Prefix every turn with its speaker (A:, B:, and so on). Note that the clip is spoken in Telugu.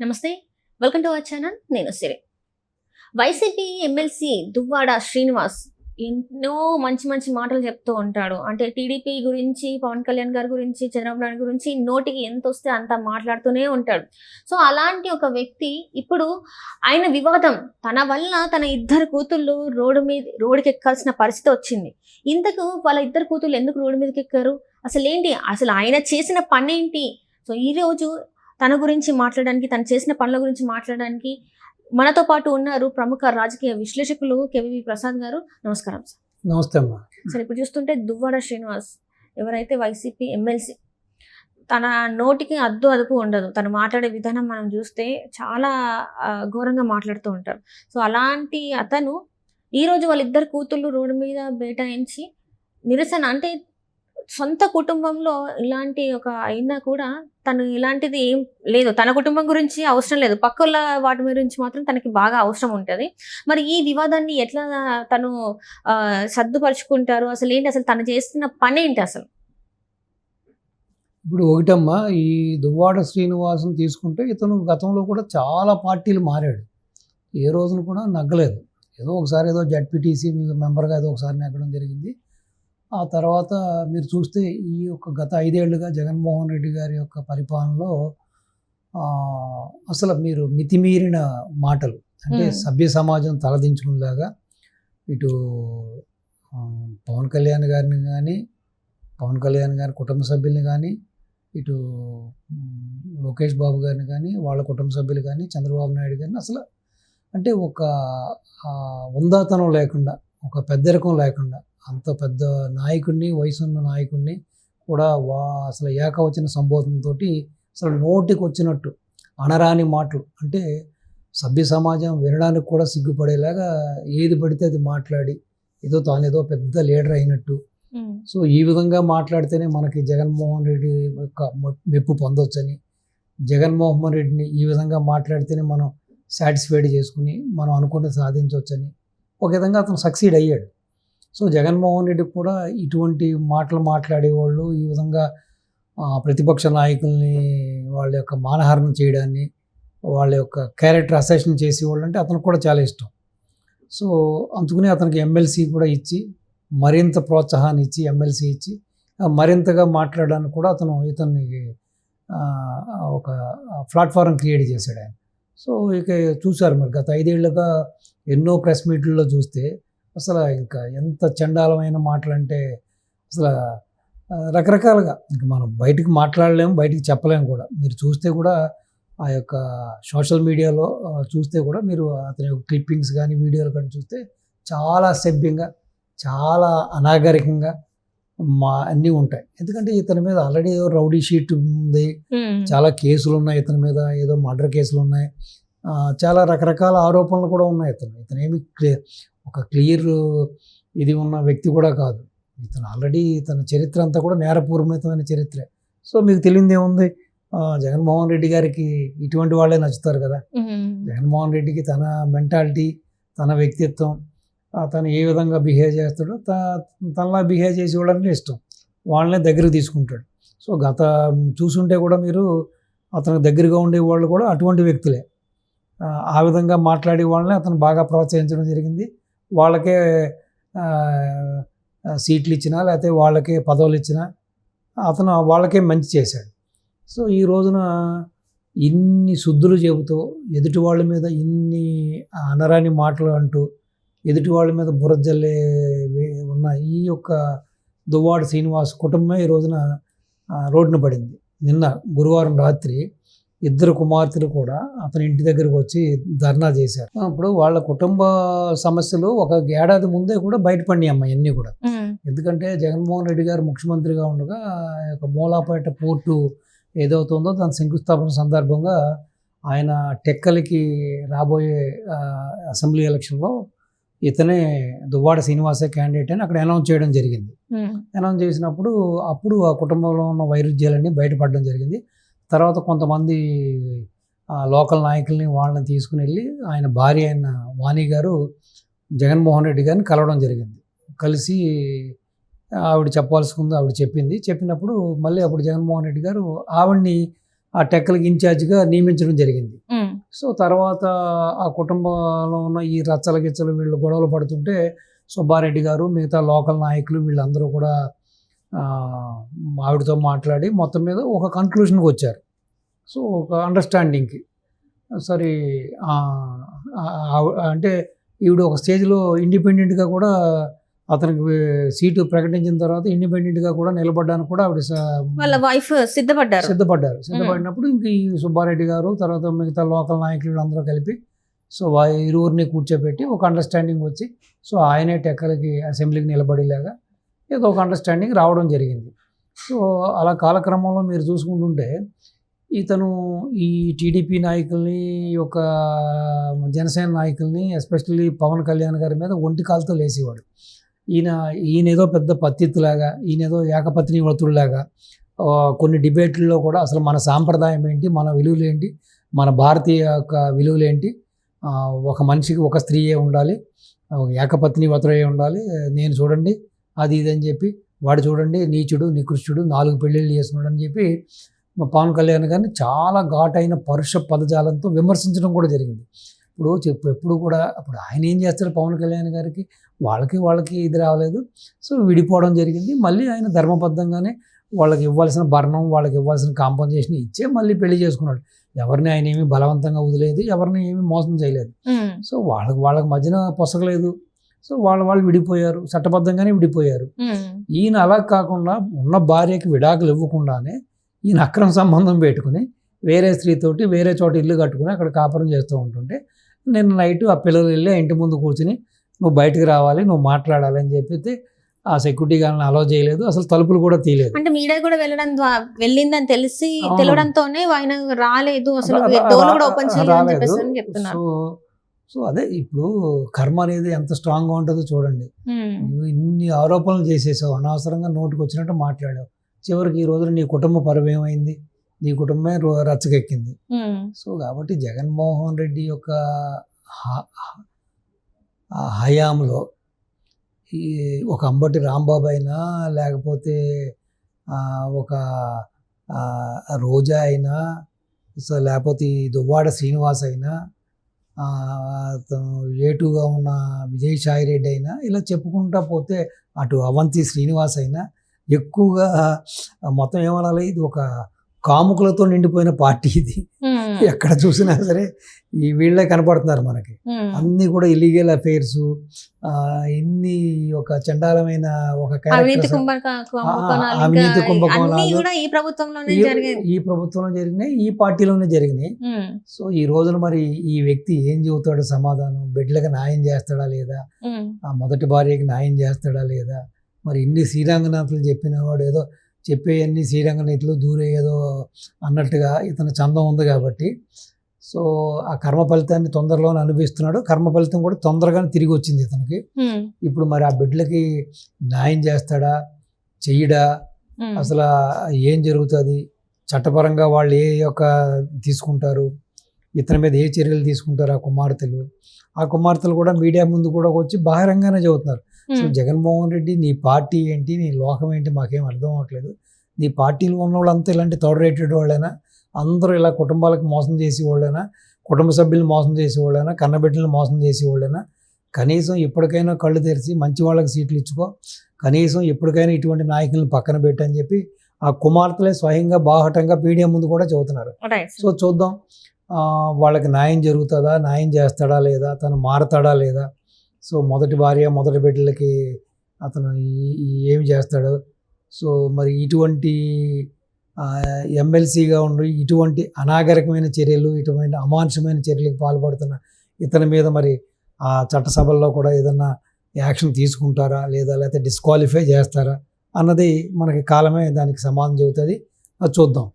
A: నమస్తే. వెల్కమ్ టు అవర్ ఛానల్ నేను సిరి. వైసీపీ ఎమ్మెల్సీ దువ్వాడ శ్రీనివాస్ ఎన్నో మంచి మంచి మాటలు చెప్తూ ఉంటాడు. అంటే టీడీపీ గురించి పవన్ కళ్యాణ్ గారి గురించి చంద్రబాబు నాయుడు గురించి నోటికి ఎంత వస్తే అంత మాట్లాడుతూనే ఉంటాడు. సో అలాంటి ఒక వ్యక్తి ఇప్పుడు ఆయన వివాదం తన వల్ల తన ఇద్దరు కూతుళ్ళు రోడ్డు మీద రోడ్డుకి ఎక్కాల్సిన పరిస్థితి వచ్చింది. ఇంతకు వాళ్ళ ఇద్దరు కూతుళ్ళు ఎందుకు రోడ్డు మీదకి ఎక్కారు అసలు ఏంటి అసలు ఆయన చేసిన పని ఏంటి సో ఈరోజు తన గురించి మాట్లాడడానికి తను చేసిన పనుల గురించి మాట్లాడడానికి మనతో పాటు ఉన్నారు ప్రముఖ రాజకీయ విశ్లేషకులు కేవీవి ప్రసాద్ గారు. నమస్కారం సార్.
B: నమస్తే అమ్మా.
A: సార్ ఇప్పుడు చూస్తుంటే దువ్వాడ శ్రీనివాస్ ఎవరైతే వైసీపీ ఎమ్మెల్సీ తన నోటికి అద్దు అదుపు ఉండదు. తను మాట్లాడే విధానం మనం చూస్తే చాలా ఘోరంగా మాట్లాడుతూ ఉంటారు. సో అలాంటి అతను ఈరోజు వాళ్ళిద్దరు కూతుళ్ళు రోడ్డు మీద బైఠాయించి నిరసన అంటే సొంత కుటుంబంలో ఇలాంటి ఒక అయినా కూడా తను ఇలాంటిది ఏం లేదు. తన కుటుంబం గురించి అవసరం లేదు. పక్కల వాటి గురించి మాత్రం తనకి బాగా అవసరం ఉంటుంది. మరి ఈ వివాదాన్ని ఎట్లా తను సర్దుపరుచుకుంటారు? అసలు ఏంటి? అసలు తను చేస్తున్న పని ఏంటి అసలు?
B: ఇప్పుడు ఒకటమ్మా ఈ దువ్వాడ శ్రీనివాసం తీసుకుంటే ఇతను గతంలో కూడా చాలా పార్టీలు మారాడు. ఏ రోజున కూడా నగ్గలేదు. ఏదో ఒకసారి ఏదో జడ్పీటీసీ మెంబర్గా ఏదో ఒకసారి నెగ్గడం జరిగింది. ఆ తర్వాత మీరు చూస్తే ఈ యొక్క గత ఐదేళ్ళుగా జగన్మోహన్ రెడ్డి గారి యొక్క పరిపాలనలో అసలు మీరు మితిమీరిన మాటలు అంటే. సభ్య సమాజం తలదించుకునేలాగా ఇటు పవన్ కళ్యాణ్ గారిని కానీ పవన్ కళ్యాణ్ గారి కుటుంబ సభ్యుల్ని కానీ ఇటు లోకేష్ బాబు గారిని కానీ వాళ్ళ కుటుంబ సభ్యులు కానీ చంద్రబాబు నాయుడు గారిని అసలు అంటే ఒక ఉందాతనం లేకుండా ఒక పెద్దరికం లేకుండా అంత పెద్ద నాయకుడిని వయసున్న నాయకుడిని కూడా వా అసలు ఏకవచన సంబోధనతో అసలు నోటికి వచ్చినట్టు అనరాని మాటలు. అంటే సభ్య సమాజం వినడానికి కూడా సిగ్గుపడేలాగా ఏది పడితే అది మాట్లాడి ఏదో తాను ఏదో పెద్ద లీడర్ అయినట్టు. సో ఈ విధంగా మాట్లాడితేనే మనకి జగన్మోహన్ రెడ్డి యొక్క మెప్పు పొందొచ్చని జగన్మోహన్ రెడ్డిని ఈ విధంగా మాట్లాడితేనే మనం సాటిస్ఫైడ్ చేసుకుని మనం అనుకున్నది సాధించవచ్చని ఒక విధంగా అతను సక్సీడ్ అయ్యాడు. సో జగన్మోహన్ రెడ్డి కూడా ఇటువంటి మాటలు మాట్లాడేవాళ్ళు ఈ విధంగా ప్రతిపక్ష నాయకుల్ని వాళ్ళ యొక్క మానహారం చేయడాన్ని వాళ్ళ యొక్క క్యారెక్టర్ అసెషన్ చేసేవాళ్ళు అంటే అతనికి కూడా చాలా ఇష్టం. సో అందుకని అతనికి ఎమ్మెల్సీ కూడా ఇచ్చి మరింత ప్రోత్సాహాన్ని ఇచ్చి ఎమ్మెల్సీ ఇచ్చి మరింతగా మాట్లాడడానికి కూడా అతను ఇతన్ని ఒక ప్లాట్ఫారం క్రియేట్ చేశాడు ఆయన. సో ఇక చూశారు మరి గత ఐదేళ్ళుగా ఎన్నో ప్రెస్ మీట్లలో చూస్తే అసలు ఇంకా ఎంత చండాలమైన మాటలు అంటే అసలు రకరకాలుగా ఇంక మనం బయటికి మాట్లాడలేము బయటికి చెప్పలేము కూడా. మీరు చూస్తే కూడా ఆ యొక్క సోషల్ మీడియాలో చూస్తే కూడా మీరు అతని యొక్క క్లిప్పింగ్స్ కానీ వీడియోలు కానీ చూస్తే చాలా సభ్యంగా చాలా అనాగరికంగా మా అన్నీ ఉంటాయి. ఎందుకంటే ఇతని మీద ఆల్రెడీ ఏదో రౌడీ షీట్ ఉంది. చాలా కేసులు ఉన్నాయి ఇతని మీద ఏదో మర్డర్ కేసులు ఉన్నాయి. చాలా రకరకాల ఆరోపణలు కూడా ఉన్నాయి ఇతను. ఇతను ఏమి క్లియర్ ఒక క్లియర్ ఇది ఉన్న వ్యక్తి కూడా కాదు. ఇతను ఆల్రెడీ తన చరిత్ర అంతా కూడా నేరపూర్వకమైన చరిత్రే. సో మీకు తెలియదు ఏముంది? జగన్మోహన్ రెడ్డి గారికి ఇటువంటి వాళ్ళే నచ్చుతారు కదా. జగన్మోహన్ రెడ్డికి తన మెంటాలిటీ తన వ్యక్తిత్వం తను ఏ విధంగా బిహేవ్ చేస్తాడో త తనలా బిహేవ్ చేసి వాళ్ళంటే ఇష్టం. వాళ్ళనే దగ్గరికి తీసుకుంటాడు. సో గత చూసుంటే కూడా మీరు అతనికి దగ్గరగా ఉండే వాళ్ళు కూడా అటువంటి వ్యక్తులే. ఆ, విధంగా మాట్లాడే వాళ్ళని అతను బాగా ప్రోత్సహించడం జరిగింది. వాళ్ళకే సీట్లు ఇచ్చినా లేకపోతే వాళ్ళకే పదవులు ఇచ్చినా అతను వాళ్ళకే మంచి చేశాడు. సో ఈ రోజున ఇన్ని శుద్ధులు చెబుతూ ఎదుటి వాళ్ళ మీద ఇన్ని అనరాని మాటలు అంటూ ఎదుటి వాళ్ళ మీద బురద జల్లే వే- ఉన్న ఈ యొక్క దువ్వాడ శ్రీనివాస్ కుటుంబమే ఈ రోజున రోడ్డున పడింది. నిన్న గురువారం రాత్రి ఇద్దరు కుమార్తెలు కూడా అతని ఇంటి దగ్గరకు వచ్చి ధర్నా చేశారు. అప్పుడు వాళ్ళ కుటుంబ సమస్యలు ఒక ఏడాది ముందే కూడా బయటపడినాయి అమ్మ ఇవన్నీ కూడా. ఎందుకంటే జగన్మోహన్ రెడ్డి గారు ముఖ్యమంత్రిగా ఉండగా యొక్క మూలాపేట పోర్టు ఏదవుతుందో దాని శంకుస్థాపన సందర్భంగా ఆయన టెక్కలికి రాబోయే అసెంబ్లీ ఎలక్షన్లో ఇతనే దువ్వాడ శ్రీనివాసే క్యాండిడేట్ అని అక్కడ అనౌన్స్ చేయడం జరిగింది. అనౌన్స్ చేసినప్పుడు అప్పుడు ఆ కుటుంబంలో ఉన్న వైరుధ్యాలన్నీ బయటపడడం జరిగింది. తర్వాత కొంతమంది ఆ, లోకల్ నాయకుల్ని వాళ్ళని తీసుకుని వెళ్ళి ఆయన భార్య అయిన వాణి గారు జగన్మోహన్ రెడ్డి గారిని కలవడం జరిగింది. కలిసి ఆవిడ చెప్పాల్సి ఉంది ఆవిడ చెప్పింది. చెప్పినప్పుడు మళ్ళీ అప్పుడు జగన్మోహన్ రెడ్డి గారు ఆవిడ్ని ఆ టెక్కలకి ఇన్ఛార్జిగా నియమించడం జరిగింది. సో తర్వాత ఆ కుటుంబంలో ఉన్న ఈ రచ్చల గిచ్చలు వీళ్ళు గొడవలు పడుతుంటే సుబ్బారెడ్డి గారు మిగతా లోకల్ నాయకులు వీళ్ళందరూ కూడా ఆవిడతో మాట్లాడి మొత్తం మీద ఒక కన్క్లూషన్కి వచ్చారు. సో ఒక అండర్స్టాండింగ్కి సరే అంటే ఈవిడ ఒక స్టేజ్లో ఇండిపెండెంట్గా కూడా అతనికి సీటు ప్రకటించిన తర్వాత ఇండిపెండెంట్గా కూడా నిలబడడానికి కూడా ఆవిడ
A: వాళ్ళ వైఫ్ సిద్ధపడ్డారు.
B: సిద్ధపడ్డారు. సిద్ధపడినప్పుడు ఇంక ఈ సుబ్బారెడ్డి గారు తర్వాత మిగతా లోకల్ నాయకులు వీళ్ళందరూ కలిపి సో వా ఇరువురిని కూర్చోబెట్టి ఒక అండర్స్టాండింగ్ వచ్చి సో ఆయనే టెక్కలకి అసెంబ్లీకి నిలబడేలాగా ఏదో ఒక అండర్స్టాండింగ్ రావడం జరిగింది. సో అలా కాలక్రమంలో మీరు చూసుకుంటుంటే ఇతను ఈ టీడీపీ నాయకుల్ని ఈ యొక్క జనసేన నాయకుల్ని ఎస్పెషల్లీ పవన్ కళ్యాణ్ గారి మీద ఒంటి కాలుతో లేసేవాడు. ఈయన ఈయన ఏదో పెద్ద పత్తిత్తులాగా ఈయన ఏదో ఏకపత్ని వ్రతుల్లాగా కొన్ని డిబేట్లలో కూడా అసలు మన సాంప్రదాయం ఏంటి మన విలువలు ఏంటి మన భారతీయ యొక్క విలువలు ఏంటి ఒక మనిషికి ఒక స్త్రీయే ఉండాలి ఏకపత్ని వ్రతులే ఉండాలి నేను చూడండి అది ఇది అని చెప్పి వాడు చూడండి నీచుడు నికృష్టుడు నాలుగు పెళ్ళిళ్ళు చేస్తున్నాడు అని చెప్పి పవన్ కళ్యాణ్ గారిని చాలా ఘాటైన పరుష పదజాలంతో విమర్శించడం కూడా జరిగింది. ఇప్పుడు చెప్పు ఎప్పుడు కూడా అప్పుడు ఆయన ఏం చేస్తారు పవన్ కళ్యాణ్ గారికి? వాళ్ళకి వాళ్ళకి ఇది రాలేదు. సో విడిపోవడం జరిగింది. మళ్ళీ ఆయన ధర్మబద్ధంగానే వాళ్ళకి ఇవ్వాల్సిన భరణం వాళ్ళకి ఇవ్వాల్సిన కాంపన్సేషన్ ఇచ్చే మళ్ళీ పెళ్ళి చేసుకున్నాడు. ఎవరిని ఆయన ఏమీ బలవంతంగా వదిలేదు ఎవరిని ఏమీ మోసం చేయలేదు. సో వాళ్ళకి వాళ్ళకి మధ్యన పొసగలేదు. సో వాళ్ళ వాళ్ళు విడిపోయారు చట్టబద్ధంగానే విడిపోయారు. ఈయన అలా కాకుండా ఉన్న భార్యకి విడాకులు ఇవ్వకుండానే ఈయన అక్రమ సంబంధం పెట్టుకుని వేరే స్త్రీతోటి వేరే చోట ఇల్లు కట్టుకుని అక్కడ కాపురం చేస్తూ ఉంటుంటే నేను నైట్ ఆ పిల్లలు వెళ్ళి ఇంటి ముందు కూర్చుని నువ్వు బయటికి రావాలి నువ్వు మాట్లాడాలి అని చెప్పితే ఆ సెక్యూరిటీ గారిని అలో చేయలేదు. అసలు తలుపులు కూడా తీయలేదు.
A: అంటే మీడియా కూడా వెళ్ళడం వెళ్ళిందని తెలిసి. తెలియడంతోనే ఆయన రాలేదు. అసలు కూడా ఓపెన్
B: సో సో అదే ఇప్పుడు కర్మ అనేది ఎంత స్ట్రాంగ్గా ఉంటుందో చూడండి. నువ్వు ఇన్ని ఆరోపణలు చేసేసావు. అనవసరంగా నోటికి వచ్చినట్టు మాట్లాడావు. చివరికి ఈ రోజున నీ కుటుంబ పరువు ఏమైంది? నీ కుటుంబమే రో- రచ్చకెక్కింది సో కాబట్టి జగన్మోహన్ రెడ్డి యొక్క హయాంలో ఈ ఒక అంబటి రాంబాబు అయినా లేకపోతే ఒక రోజా అయినా సో లేకపోతే ఈ దువ్వాడ శ్రీనివాస్ అయినా ఏటుగా ఉన్న విజయసాయి రెడ్డి అయినా ఇలా చెప్పుకుంటా పోతే అటు అవంతి శ్రీనివాస్ అయినా ఎక్కువగా మొత్తం ఏమనాలి? ఇది ఒక కాముకులతో నిండిపోయిన పార్టీ ఇది. ఎక్కడ చూసినా సరే ఈ వీళ్ళే కనపడుతున్నారు మనకి. అన్నీ కూడా ఇల్లీగల్ అఫైర్స్ ఇన్ని ఒక చండాలమైన ఒక
A: అవినీతి కుంభకోణాలు ఈ
B: ప్రభుత్వంలో జరిగినాయి ఈ పార్టీలోనే జరిగినాయి. సో ఈ రోజున మరి ఈ వ్యక్తి ఏం చెబుతాడు సమాధానం? బిడ్డలకు న్యాయం చేస్తాడా లేదా? ఆ మొదటి భార్యకి న్యాయం చేస్తాడా లేదా? మరి ఇన్ని శ్రీరంగనాథులు చెప్పిన వాడు ఏదో చెప్పే అన్ని శ్రీరంగనీతులు దూరే ఏదో అన్నట్టుగా ఇతను చందం ఉంది కాబట్టి. సో ఆ కర్మ ఫలితాన్ని తొందరలోనే అనుభవిస్తున్నాడు. కర్మ ఫలితం కూడా తొందరగానే తిరిగి వచ్చింది ఇతనికి. ఇప్పుడు మరి ఆ బిడ్డలకి న్యాయం చేస్తాడా? చెయ్యడా? అసలు ఏం జరుగుతుంది? చట్టపరంగా వాళ్ళు ఏ యొక్క తీసుకుంటారు? ఇతని మీద ఏ చర్యలు తీసుకుంటారు ఆ కుమార్తెలు? ఆ కుమార్తెలు కూడా మీడియా ముందు కూడా వచ్చి బహిరంగానే చెబుతున్నారు సో
A: ఉమ్,
B: జగన్మోహన్ రెడ్డి నీ పార్టీ ఏంటి నీ లోకం ఏంటి మాకేం అర్థం అవ్వట్లేదు. నీ పార్టీలో ఉన్న వాళ్ళంతా ఇలాంటి థర్డ్ రేటెడ్ వాళ్ళైనా? అందరూ ఇలా కుటుంబాలకు మోసం చేసే వాళ్ళైనా? కుటుంబ సభ్యులను మోసం చేసే వాళ్ళైనా? కన్నబిడ్డలను మోసం చేసే వాళ్ళైనా? కనీసం ఇప్పటికైనా కళ్ళు తెరిచి మంచి వాళ్ళకి సీట్లు ఇచ్చుకో. కనీసం ఇప్పటికైనా ఇటువంటి నాయకులను పక్కన పెట్టని చెప్పి ఆ కుమార్తెలే స్వయంగా బాహటంగా మీడియా ముందు కూడా చెబుతున్నారు.
A: రైట్
B: సో చూద్దాం. వాళ్ళకి న్యాయం జరుగుతుందా? న్యాయం చేస్తాడా లేదా? తను మారతాడా లేదా? సో మొదటి భార్య మొదటి బిడ్డలకి అతను ఏమి చేస్తాడు? సో మరి ఇటువంటి ఎమ్మెల్సీగా ఉండి ఇటువంటి అనాగరికమైన చర్యలు ఇటువంటి అమానుషమైన చర్యలకు పాల్పడుతున్న ఇతని మీద మరి ఆ చట్టసభల్లో కూడా ఏదన్నా యాక్షన్ తీసుకుంటారా? లేదా లేకపోతే డిస్క్వాలిఫై చేస్తారా? అన్నది మనకి కాలమే దానికి సమాధానం చెబుతుంది. అది చూద్దాం.